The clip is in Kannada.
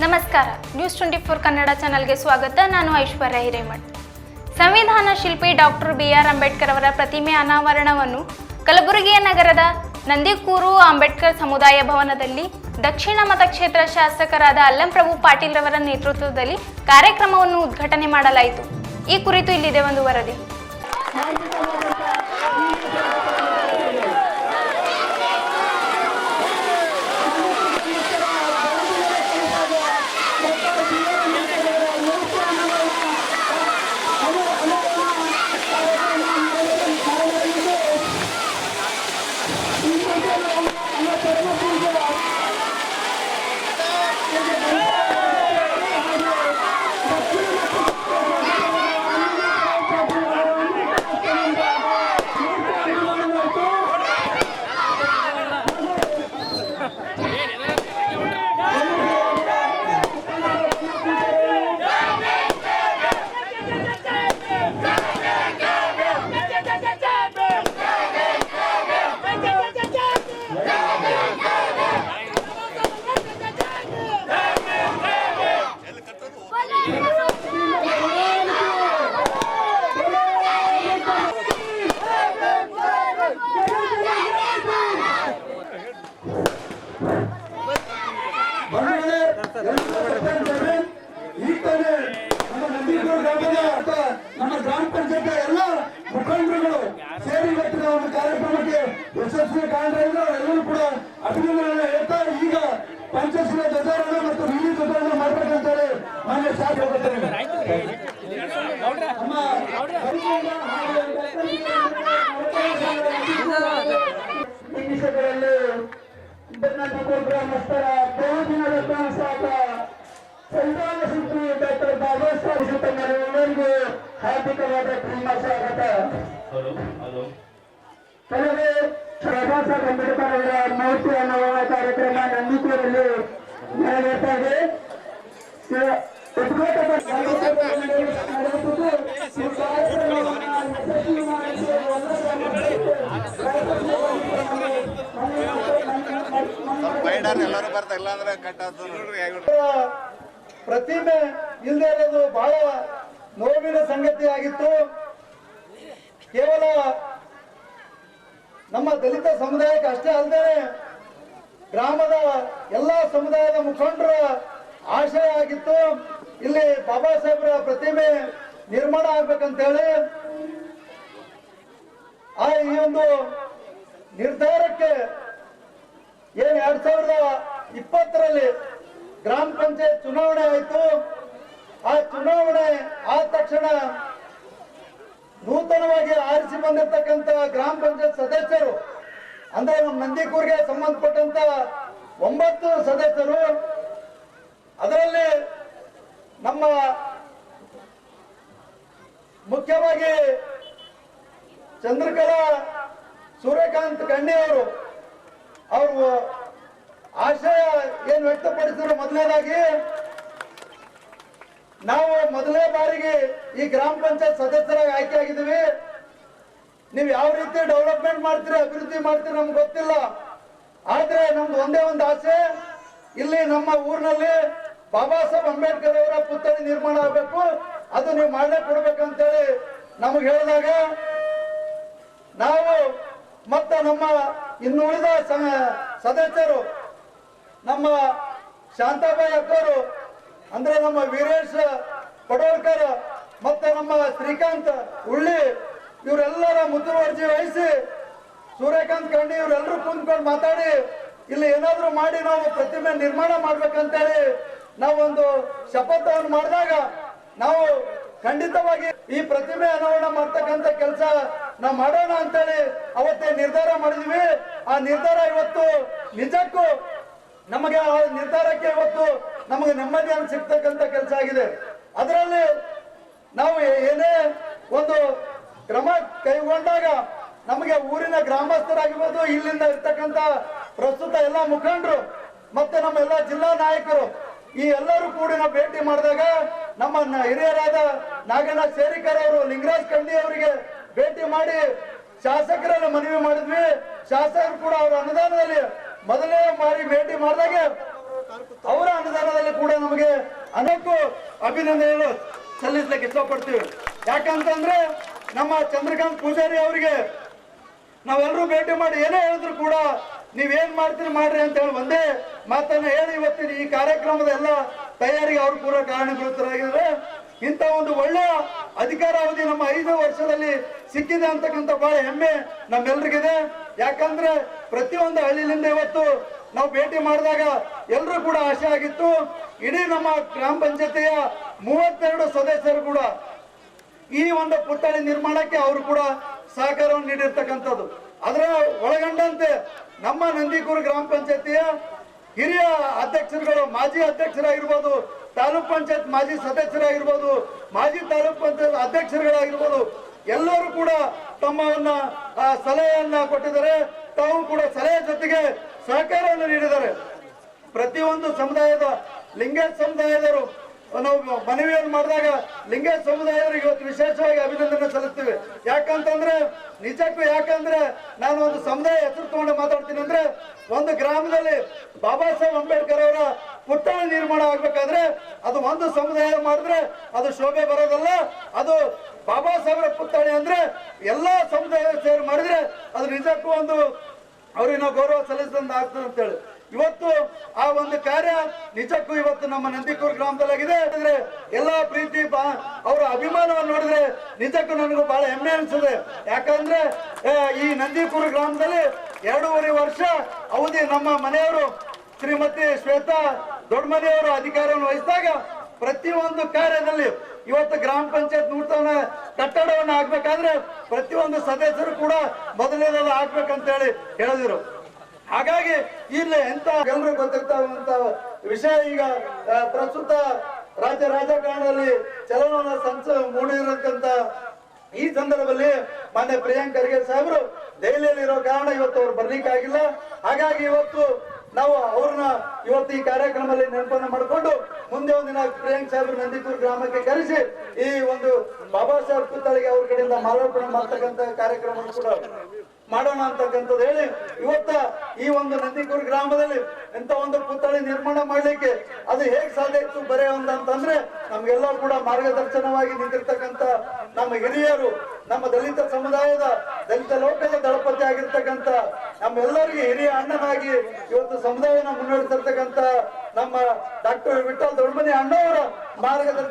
ನಮಸ್ಕಾರ. ನ್ಯೂಸ್ ಟ್ವೆಂಟಿ ಫೋರ್ ಕನ್ನಡ ಚಾನಲ್ಗೆ ಸ್ವಾಗತ. ನಾನು ಐಶ್ವರ್ಯ ಹಿರೇಮಠ್. ಸಂವಿಧಾನ ಶಿಲ್ಪಿ ಡಾಕ್ಟರ್ ಬಿ ಆರ್ ಅಂಬೇಡ್ಕರ್ ಅವರ ಪ್ರತಿಮೆ ಅನಾವರಣವನ್ನು ಕಲಬುರಗಿಯ ನಗರದ ನಂದಿಕೂರು ಅಂಬೇಡ್ಕರ್ ಸಮುದಾಯ ಭವನದಲ್ಲಿ ದಕ್ಷಿಣ ಮತಕ್ಷೇತ್ರ ಶಾಸಕರಾದ ಅಲ್ಲಂಪ್ರಭು ಪಾಟೀಲ್ ರವರ ನೇತೃತ್ವದಲ್ಲಿ ಕಾರ್ಯಕ್ರಮವನ್ನು ಉದ್ಘಾಟನೆ ಮಾಡಲಾಯಿತು. ಈ ಕುರಿತು ಇಲ್ಲಿದೆ ಒಂದು ವರದಿ. ನಂದಿಗೂಡು ಗ್ರಾಮಸ್ಥರ ಬಹುದಿನದ ಕನಸಾದ ಸಂವಿಧಾನ ಶಿಲ್ಪಿ ಡಾಕ್ಟರ್ ಬಾಬಾ ಸಾಹೇಬ್ ತಮ್ಮೆಲ್ಲರಿಗೂ ಹಾರ್ದಿಕವಾದ ಪ್ರೇಮ ಸ್ವಾಗತ. ಕಳೆದ ಬಾಬಾ ಸಾಹೇಬ್ ಅಂಬೇಡ್ಕರ್ ಅವರ ಮೂರ್ತಿ ಅನಾವರಣ ಕಾರ್ಯಕ್ರಮ ನಂದಿಕೂರಲ್ಲಿ ನೆರವೇರ್ತಾ ಇದೆ ಸ- ಉದ್ಘಾಟಕ ನಡೆಯುತ್ತಿದ್ದು ಈ ಕಾರ್ಯಕ್ರಮವನ್ನು ಯಶಸ್ವಿ ಮಾಡಿಸಿ ಎಲ್ಲರೂ ಬರ್ತಾ ಅಂದ್ರೆ ಪ್ರತಿಮೆ ಇಲ್ಲದೆ ಇರೋದು ಬಹಳ ನೋವಿನ ಸಂಗತಿ ಆಗಿತ್ತು. ಕೇವಲ ನಮ್ಮ ದಲಿತ ಸಮುದಾಯಕ್ಕೆ ಅಷ್ಟೇ ಅಲ್ಲದೆ ಗ್ರಾಮದ ಎಲ್ಲಾ ಸಮುದಾಯದ ಮುಖಂಡರ ಆಶಯ ಆಗಿತ್ತು. ಇಲ್ಲಿ ಬಾಬಾ ಸಾಹೇಬ್ರ ಪ್ರತಿಮೆ ನಿರ್ಮಾಣ ಆಗ್ಬೇಕಂತ ಹೇಳಿ ಆ ಈ ಒಂದು ನಿರ್ಧಾರಕ್ಕೆ ಎರಡ್ ಸಾವಿರದ ಇಪ್ಪತ್ತರಲ್ಲಿ ಗ್ರಾಮ ಪಂಚಾಯತ್ ಚುನಾವಣೆ ಆಯ್ತು. ಆ ಚುನಾವಣೆ ಆದ ತಕ್ಷಣ ನೂತನವಾಗಿ ಆರಿಸಿ ಬಂದಿರತಕ್ಕಂತ ಗ್ರಾಮ ಪಂಚಾಯತ್ ಸದಸ್ಯರು, ಅಂದ್ರೆ ನಮ್ಮ ನಂದಿಕೂರ್ಗೆ ಸಂಬಂಧಪಟ್ಟಂತ ಒಂಬತ್ತು ಸದಸ್ಯರು, ಅದರಲ್ಲಿ ನಮ್ಮ ಮುಖ್ಯವಾಗಿ ಚಂದ್ರಕಲಾ ಸೂರ್ಯಕಾಂತ್ ಕಣ್ಣಿ ಅವರು ಅವರು ಆಶಯ ಏನು ವ್ಯಕ್ತಪಡಿಸಿದ್ರು ಮೊದಲನೇದಾಗಿ, ನಾವು ಮೊದಲನೇ ಬಾರಿಗೆ ಈ ಗ್ರಾಮ ಪಂಚಾಯತ್ ಸದಸ್ಯರಾಗಿ ಆಯ್ಕೆ ಆಗಿದ್ದೀವಿ ನೀವು ಯಾವ ರೀತಿ ಡೆವಲಪ್ಮೆಂಟ್ ಮಾಡ್ತೀರಿ, ಅಭಿವೃದ್ಧಿ ಮಾಡ್ತೀರಿ ನಮ್ಗೆ ಗೊತ್ತಿಲ್ಲ. ಆದ್ರೆ ನಮ್ದು ಒಂದೇ ಒಂದು ಆಸೆ, ಇಲ್ಲಿ ನಮ್ಮ ಊರಿನಲ್ಲಿ ಬಾಬಾ ಸಾಹೇಬ್ ಅಂಬೇಡ್ಕರ್ ಅವರ ಪುತ್ಥಳಿ ನಿರ್ಮಾಣ ಆಗಬೇಕು. ಅದು ನೀವು ಮಾಡಲೇ ಕೊಡ್ಬೇಕಂತೇಳಿ ನಮಗೆ ಹೇಳಿದಾಗ, ನಾವು ಮತ್ತೆ ನಮ್ಮ ಇನ್ನುಳಿದ ಸದಸ್ಯರು ನಮ್ಮ ಶಾಂತಾಬಾಯಿ ಅಕ್ಕವರು, ಅಂದ್ರೆ ನಮ್ಮ ವೀರೇಶ್ ಪಡೋಳ್ಕರ್ ಮತ್ತೆ ನಮ್ಮ ಶ್ರೀಕಾಂತ್ ಉಳ್ಳಿ, ಇವರೆಲ್ಲರ ಮುತುವರ್ಜಿ ವಹಿಸಿ ಸೂರ್ಯಕಾಂತ್ ಕಂಡಿ ಇವರೆಲ್ಲರೂ ಕುಂತ್ಕೊಂಡು ಮಾತಾಡಿ, ಇಲ್ಲಿ ಏನಾದ್ರೂ ಮಾಡಿ ನಾವು ಪ್ರತಿಮೆ ನಿರ್ಮಾಣ ಮಾಡ್ಬೇಕಂತೇಳಿ ನಾವೊಂದು ಶಪಥವನ್ನು ಮಾಡಿದಾಗ ನಾವು ಖಂಡಿತವಾಗಿ ಈ ಪ್ರತಿಮೆ ಅನಾವರಣ ಮಾಡ್ತಕ್ಕಂಥ ಕೆಲಸ ನಾವು ಮಾಡೋಣ ಅಂತೇಳಿ ಅವತ್ತೇ ನಿರ್ಧಾರ ಮಾಡಿದ್ವಿ. ಆ ನಿರ್ಧಾರ ಇವತ್ತು ನಿಜಕ್ಕೂ ನಮಗೆ ಆ ನಿರ್ಧಾರಕ್ಕೆ ಇವತ್ತು ನಮಗೆ ನೆಮ್ಮದಿಯನ್ನು ಸಿಗ್ತಕ್ಕಂತ ಕೆಲಸ ಆಗಿದೆ. ಅದರಲ್ಲಿ ನಾವು ಏನೇ ಒಂದು ಕ್ರಮ ಕೈಗೊಂಡಾಗ ನಮಗೆ ಊರಿನ ಗ್ರಾಮಸ್ಥರಾಗಿರ್ಬೋದು, ಇಲ್ಲಿಂದ ಇರ್ತಕ್ಕಂತ ಪ್ರಸ್ತುತ ಎಲ್ಲ ಮುಖಂಡರು, ಮತ್ತೆ ನಮ್ಮ ಎಲ್ಲ ಜಿಲ್ಲಾ ನಾಯಕರು, ಈ ಎಲ್ಲರೂ ಕೂಡ ನಾವು ಭೇಟಿ ಮಾಡಿದಾಗ ನಮ್ಮ ಹಿರಿಯರಾದ ನಾಗಣ್ಣ ಸೇರಿಕರ್ ಅವರು, ಲಿಂಗರಾಜ್ ಕಂಡಿ ಅವರಿಗೆ ಭೇಟಿ ಮಾಡಿ ಶಾಸಕರನ್ನು ಮನವಿ ಮಾಡಿದ್ವಿ. ಶಾಸಕರು ಕೂಡ ಅವರ ಅನುದಾನದಲ್ಲಿ ಮೊದಲನೇ ಬಾರಿ ಭೇಟಿ ಮಾಡಿದಾಗ ಅವರ ಅನುದಾನದಲ್ಲಿ ಕೂಡ ನಮಗೆ ಅನೇಕ ಅಭಿನಂದನೆಗಳು ಸಲ್ಲಿಸ್ಲಿಕ್ಕೆ ಇಷ್ಟಪಡ್ತೀವಿ. ಯಾಕಂತಂದ್ರೆ ನಮ್ಮ ಚಂದ್ರಕಾಂತ್ ಪೂಜಾರಿ ಅವರಿಗೆ ನಾವೆಲ್ಲರೂ ಭೇಟಿ ಮಾಡಿ ಏನೇ ಹೇಳಿದ್ರು ಕೂಡ ನೀವೇನ್ ಮಾಡ್ತೀರಿ ಮಾಡ್ರಿ ಅಂತ ಹೇಳಿ ಒಂದೇ ಮಾತನ್ನ ಹೇಳಿ ಇವತ್ತಿನ ಈ ಕಾರ್ಯಕ್ರಮದ ಎಲ್ಲ ತಯಾರಿಗೆ ಅವರು ಕೂಡ ಕಾರಣೀಭೂತರಾಗಿದ್ದಾರೆ. ಇಂಥ ಒಂದು ಒಳ್ಳೆಯ ಅಧಿಕಾರಾವಧಿ ನಮ್ಮ ಐದು ವರ್ಷದಲ್ಲಿ ಸಿಕ್ಕಿದೆ ಅಂತಕ್ಕಂಥ ಬಹಳ ಹೆಮ್ಮೆ ನಮ್ಮೆಲ್ರಿಗಿದೆ. ಯಾಕಂದ್ರೆ ಪ್ರತಿಯೊಂದು ಹಳ್ಳಿಯಿಂದ ಇವತ್ತು ನಾವು ಭೇಟಿ ಮಾಡಿದಾಗ ಎಲ್ಲರೂ ಕೂಡ ಆಶೆ ಆಗಿತ್ತು. ಇಡೀ ನಮ್ಮ ಗ್ರಾಮ ಪಂಚಾಯತಿಯ ಮೂವತ್ತೆರಡು ಸದಸ್ಯರು ಕೂಡ ಈ ಒಂದು ಪುತ್ಥಳಿ ನಿರ್ಮಾಣಕ್ಕೆ ಅವರು ಕೂಡ ಸಹಕಾರವನ್ನು ನೀಡಿರ್ತಕ್ಕಂಥದ್ದು. ಅದರ ಒಳಗೊಂಡಂತೆ ನಮ್ಮ ನಂದಿಕೂರು ಗ್ರಾಮ ಪಂಚಾಯತಿಯ ಹಿರಿಯ ಅಧ್ಯಕ್ಷರುಗಳು ಮಾಜಿ ಅಧ್ಯಕ್ಷರಾಗಿರ್ಬೋದು, ತಾಲೂಕ್ ಪಂಚಾಯತ್ ಮಾಜಿ ಸದಸ್ಯರಾಗಿರ್ಬೋದು, ಮಾಜಿ ತಾಲೂಕ್ ಪಂಚಾಯತ್ ಅಧ್ಯಕ್ಷರುಗಳಾಗಿರ್ಬೋದು, ಎಲ್ಲರೂ ಕೂಡ ತಮ್ಮವನ್ನ ಆ, ಸಲಹೆಯನ್ನ ಕೊಟ್ಟಿದ್ದಾರೆ. ತಾವು ಕೂಡ ಸಲಹೆ ಜೊತೆಗೆ ಸಹಕಾರವನ್ನು ನೀಡಿದ್ದಾರೆ. ಪ್ರತಿಯೊಂದು ಸಮುದಾಯದ ಲಿಂಗಾಯತ್ ಸಮುದಾಯದವರು ನಾವು ಮನವಿಯನ್ನು ಮಾಡಿದಾಗ ಲಿಂಗಾಯತ್ ಸಮುದಾಯದವರು ಇವತ್ತು ವಿಶೇಷವಾಗಿ ಅಭಿನಂದನೆ ಸಲ್ಲಿಸ್ತೀವಿ. ಯಾಕಂತಂದ್ರೆ ನಿಜಕ್ಕೂ ಯಾಕಂದ್ರೆ ನಾನು ಒಂದು ಸಮುದಾಯ ಹೆಸರು ತಗೊಂಡು ಮಾತಾಡ್ತೀನಿ ಅಂದ್ರೆ ಒಂದು ಗ್ರಾಮದಲ್ಲಿ ಬಾಬಾ ಸಾಹೇಬ್ ಅಂಬೇಡ್ಕರ್ ಅವರ ಪುಟ್ಟಣ ನಿರ್ಮಾಣ ಆಗ್ಬೇಕಾದ್ರೆ ಅದು ಒಂದು ಸಮುದಾಯ ಮಾಡಿದ್ರೆ ಅದು ಶೋಭೆ ಬರೋದಲ್ಲ ಅದು ಬಾಬಾ ಸಾಹೇಬರ ಪುತ್ಥಳಿ ಅಂದ್ರೆ ಎಲ್ಲಾ ಸಮುದಾಯ ಸೇರಿ ಮಾಡಿದ್ರೆ ಅದು ನಿಜಕ್ಕೂ ಒಂದು ಅವ್ರಿಗೆ ನಾವು ಗೌರವ ಸಲ್ಲಿಸಿದಂತ ಆಗ್ತದೆ ಅಂತೇಳಿ. ಇವತ್ತು ಆ ಒಂದು ಕಾರ್ಯ ನಿಜಕ್ಕೂ ಇವತ್ತು ನಮ್ಮ ನಂದಿಕೂರು ಗ್ರಾಮದಲ್ಲಾಗಿದೆ. ಅಂದ್ರೆ ಎಲ್ಲಾ ಪ್ರೀತಿ ಅವರ ಅಭಿಮಾನವನ್ನು ನೋಡಿದ್ರೆ ನಿಜಕ್ಕೂ ನನಗೂ ಬಹಳ ಹೆಮ್ಮೆ ಅನ್ಸುತ್ತೆ. ಯಾಕಂದ್ರೆ ಈ ನಂದಿಕೂರು ಗ್ರಾಮದಲ್ಲಿ ಎರಡೂವರೆ ವರ್ಷ ಅವಧಿ ನಮ್ಮ ಮನೆಯವರು ಶ್ರೀಮತಿ ಶ್ವೇತಾ ದೊಡ್ಡಮನೆಯವರು ಅಧಿಕಾರವನ್ನು ವಹಿಸಿದಾಗ ಪ್ರತಿಯೊಂದು ಕಾರ್ಯದಲ್ಲಿ ಇವತ್ತು ಗ್ರಾಮ ಪಂಚಾಯತ್ ನೂತನ ಕಟ್ಟಡವನ್ನು ಹಾಕ್ಬೇಕಾದ್ರೆ ಪ್ರತಿಯೊಂದು ಸದಸ್ಯರು ಕೂಡ ಮೊದಲನೇದೆಲ್ಲ ಹಾಕ್ಬೇಕಂತ ಹೇಳಿ ಹೇಳಿದ್ರು. ಹಾಗಾಗಿ ಇಲ್ಲಿ ಎಂತ ಜನರು ಗೊತ್ತಿರ್ತಕ್ಕಂತ ವಿಷಯ ಈಗ ಪ್ರಸ್ತುತ ರಾಜ್ಯ ರಾಜಕಾರಣದಲ್ಲಿ ಚಲನವಲನ ಸಂಚ ಮೂಡಿರತಕ್ಕಂತ ಈ ಸಂದರ್ಭದಲ್ಲಿ ಮಾನ್ಯ ಪ್ರಿಯಾಂಕ್ ಖರ್ಗೆ ಸಾಹೇಬರು ದೆಹಲಿಯಲ್ಲಿ ಇರೋ ಕಾರಣ ಇವತ್ತು ಅವ್ರು ಬರ್ಲಿಕ್ಕೆ ಆಗಿಲ್ಲ ಹಾಗಾಗಿ ಇವತ್ತು ನಾವು ಅವ್ರನ್ನ ಇವತ್ತು ಈ ಕಾರ್ಯಕ್ರಮದಲ್ಲಿ ನೆನಪನ್ನ ಮಾಡಿಕೊಂಡು ಮುಂದೆ ಒಂದಿನ ಪ್ರಿಯಾಂಕ್ ಸಾಹೇಬ್ ನಂದಿಪುರ್ ಗ್ರಾಮಕ್ಕೆ ಕರೆಸಿ ಈ ಒಂದು ಬಾಬಾ ಸಾಹೇಬ್ ಪುತ್ತಳಿಗೆ ಅವ್ರ ಕಡೆಯಿಂದ ಮಾಲಾರ್ಪಣೆ ಮಾಡ್ತಕ್ಕಂತ ಕಾರ್ಯಕ್ರಮ ಕೂಡ ಮಾಡೋಣ ಅಂತಕ್ಕಂಥದ್ದು ಹೇಳಿ. ಇವತ್ತ ಈ ಒಂದು ನಂದಿಕೂರು ಗ್ರಾಮದಲ್ಲಿ ಎಂತ ಒಂದು ಪುತ್ಥಳಿ ನಿರ್ಮಾಣ ಮಾಡ್ಲಿಕ್ಕೆ ಅದು ಹೇಗ್ ಸಾಧ್ಯ ಇತ್ತು ಬರೆಯ ಅಂತಂದ್ರೆ ನಮ್ಗೆಲ್ಲ ಕೂಡ ಮಾರ್ಗದರ್ಶನವಾಗಿ ನಿಂತಿರ್ತಕ್ಕಂಥ ನಮ್ಮ ಹಿರಿಯರು, ನಮ್ಮ ದಲಿತ ಸಮುದಾಯದ ದಲಿತ ಲೋಕದ ದಳಪತಿ ಆಗಿರ್ತಕ್ಕಂಥ ನಮ್ಮೆಲ್ಲರಿಗೆ ಹಿರಿಯ ಅಣ್ಣನಾಗಿ ಇವತ್ತು ಸಮುದಾಯನ ಮುನ್ನಡೆಸಿರ್ತಕ್ಕಂಥ ನಮ್ಮ ಡಾಕ್ಟರ್ ವಿಠಲ್ ದೊಡ್ಮನಿ ಅಣ್ಣವರ ಮಾರ್ಗದರ್ಶನ